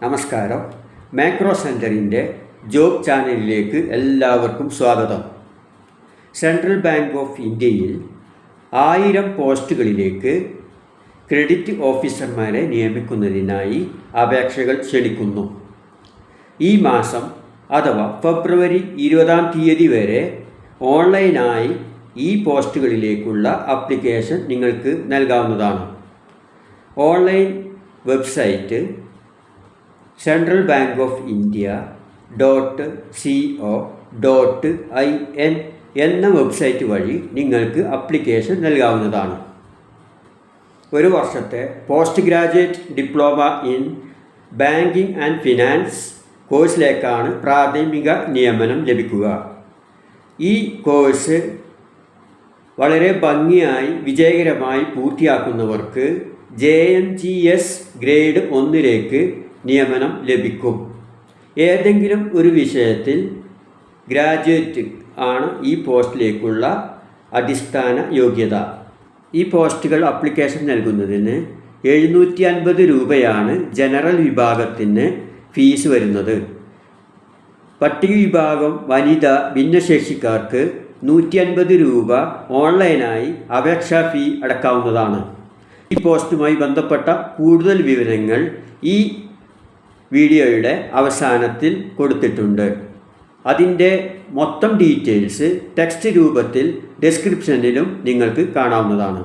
നമസ്കാരം. മാക്രോ സെന്ററിന്റെ ജോബ് ചാനലിലേക്ക് എല്ലാവർക്കും സ്വാഗതം. സെൻട്രൽ ബാങ്ക് ഓഫ് ഇന്ത്യയിൽ ആയിരം പോസ്റ്റുകളിലേക്ക് ക്രെഡിറ്റ് ഓഫീസർമാരെ നിയമിക്കുന്നതിനായി അപേക്ഷകൾ ക്ഷണിക്കുന്നു. ഈ മാസം അഥവാ ഫെബ്രുവരി ഇരുപതാം തീയതി വരെ ഓൺലൈനായി ഈ പോസ്റ്റുകളിലേക്കുള്ള അപ്ലിക്കേഷൻ നിങ്ങൾക്ക് നൽകാവുന്നതാണ്. Online website central bank of India dot C O dot I N എന്ന വെബ്സൈറ്റ് വഴി നിങ്ങൾക്ക് അപ്ലിക്കേഷൻ നൽകാവുന്നതാണ്. ഒരു വർഷത്തെ post graduate diploma in banking and finance കോഴ്സിലേക്കാണ് പ്രാഥമിക നിയമനം ലഭിക്കുക. ഈ കോഴ്സ് വളരെ ഭംഗിയായി വിജയകരമായി പൂർത്തിയാക്കുന്നവർക്ക് J M G S grade ഒന്നിലേക്ക് നിയമനം ലഭിക്കും. ഏതെങ്കിലും ഒരു വിഷയത്തിൽ ഗ്രാജുവേറ്റ് ആണ് ഈ പോസ്റ്റിലേക്കുള്ള അടിസ്ഥാന യോഗ്യത. ഈ പോസ്റ്റുകൾ അപ്ലിക്കേഷൻ നൽകുന്നതിന് എഴുന്നൂറ്റി അൻപത് രൂപയാണ് ജനറൽ വിഭാഗത്തിന് ഫീസ് വരുന്നത്. പട്ടിക വിഭാഗം വനിത ഭിന്നശേഷിക്കാർക്ക് നൂറ്റി അൻപത് രൂപ ഓൺലൈനായി അപേക്ഷാ ഫീ അടക്കാവുന്നതാണ്. ഈ പോസ്റ്റുമായി ബന്ധപ്പെട്ട കൂടുതൽ വിവരങ്ങൾ ഈ വീഡിയോയുടെ അവസാനത്തിൽ കൊടുത്തിട്ടുണ്ട്. അതിന്റെ മൊത്തം ഡീറ്റെയിൽസ് ടെക്സ്റ്റ് രൂപത്തിൽ ഡിസ്ക്രിപ്ഷനിലും നിങ്ങൾക്ക് കാണാവുന്നതാണ്.